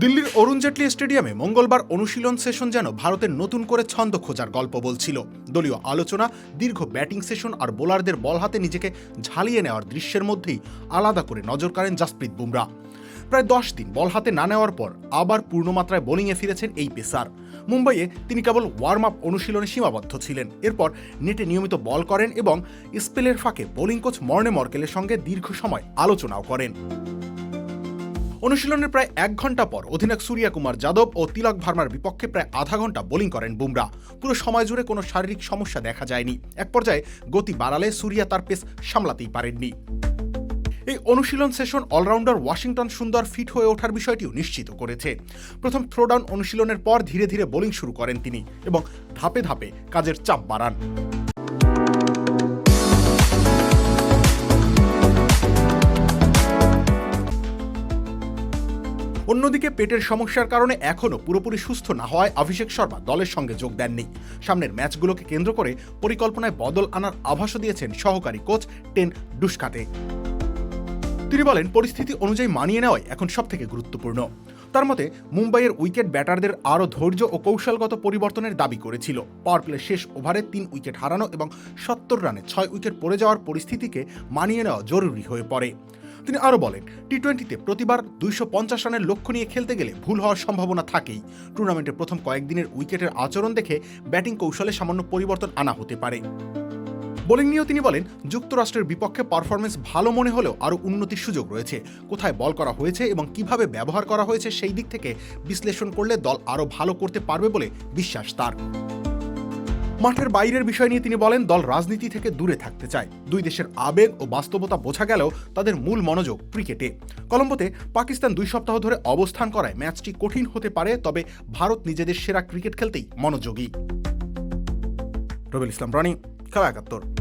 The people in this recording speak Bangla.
দিল্লির অরুণ জেটলি স্টেডিয়ামে মঙ্গলবার অনুশীলন সেশন যেন ভারতের নতুন করে ছন্দ খোঁজার গল্প বলছিল। দলীয় আলোচনা, দীর্ঘ ব্যাটিং সেশন আর বোলারদের বল হাতে নিজেকে ঝালিয়ে নেওয়ার দৃশ্যের মধ্যেই আলাদা করে নজর কাড়েন জাসপ্রীত বুমরা। প্রায় দশ দিন বল হাতে না নেওয়ার পর আবার পূর্ণমাত্রায় বোলিংয়ে ফিরেছেন এই পেসার। মুম্বাইয়ে তিনি কেবল ওয়ার্ম আপ অনুশীলনে সীমাবদ্ধ ছিলেন। এরপর নেটে নিয়মিত বল করেন এবং স্পেলের ফাঁকে বোলিং কোচ মর্নে মর্কেলের সঙ্গে দীর্ঘ সময় আলোচনাও করেন। অনুশীলনের প্রায় এক ঘণ্টা পর অধিনায়ক সূর্যা কুমার যাদব ও তিলক ভার্মার বিপক্ষে প্রায় আধা ঘণ্টা বোলিং করেন বুমরা। পুরো সময় জুড়ে কোনো শারীরিক সমস্যা দেখা যায়নি। এক পর্যায়ে গতি বাড়ালে সূর্যা তার পেস সামলাতেই পারেননি। এই অনুশীলন session allrounder Washington Sundar fit হয়ে ওঠার বিষয়টিও নিশ্চিত করেছে। প্রথম থ্রোডাউন অনুশীলনের পর ধীরে ধীরে বোলিং শুরু করেন তিনি এবং ধাপে ধাপে কাজের চাপ বাড়ান। অন্যদিকে পেটের সমস্যার কারণে এখনও পুরোপুরি সুস্থ না হওয়ায় অভিষেক শর্মা দলের সঙ্গে যোগ দেননি। সামনের ম্যাচগুলোকে কেন্দ্র করে পরিকল্পনায় বদল আনার আভাসও দিয়েছেন সহকারী কোচ টেন ডুস্কাতে। তিনি বলেন, পরিস্থিতি অনুযায়ী মানিয়ে নেওয়াই এখন সব থেকে গুরুত্বপূর্ণ। তার মতে, মুম্বাইয়ের উইকেট ব্যাটারদের আরও ধৈর্য ও কৌশলগত পরিবর্তনের দাবি করেছিল। পাওয়ার প্লে শেষ ওভারে তিন উইকেট হারানো এবং সত্তর রানে ছয় উইকেট পড়ে যাওয়ার পরিস্থিতিকে মানিয়ে নেওয়া জরুরি হয়ে পড়ে। তিনি আরও বলেন টি টোয়েন্টিতে প্রতিবার দুইশো পঞ্চাশ রানের লক্ষ্য নিয়ে খেলতে গেলে ভুল হওয়ার সম্ভাবনা থাকেই। টুর্নামেন্টের প্রথম কয়েকদিনের উইকেটের আচরণ দেখে ব্যাটিং কৌশলে সামান্য পরিবর্তন আনা হতে পারে। বোলিং নিয়েও তিনি বলেন, যুক্তরাষ্ট্রের বিপক্ষে পারফরমেন্স ভালো মনে হলেও আরও উন্নতির সুযোগ রয়েছে। কোথায় বল করা হয়েছে এবং কীভাবে ব্যবহার করা হয়েছে সেই দিক থেকে বিশ্লেষণ করলে দল আরও ভালো করতে পারবে বলে বিশ্বাস তার। মাঠের বাইরের বিষয় নিয়ে তিনি বলেন, দল রাজনীতি থেকে দূরে থাকতে চায়। দুই দেশের আবেগ ও বাস্তবতা বোঝা গেলেও তাদের মূল মনোযোগ ক্রিকেটে। কলম্বোতে পাকিস্তান দুই সপ্তাহ ধরে অবস্থান করায় ম্যাচটি কঠিন হতে পারে, তবে ভারত নিজেদের সেরা ক্রিকেট খেলতেই মনোযোগী। রবিল ইসলাম, রানি, খেলা একাত্তর।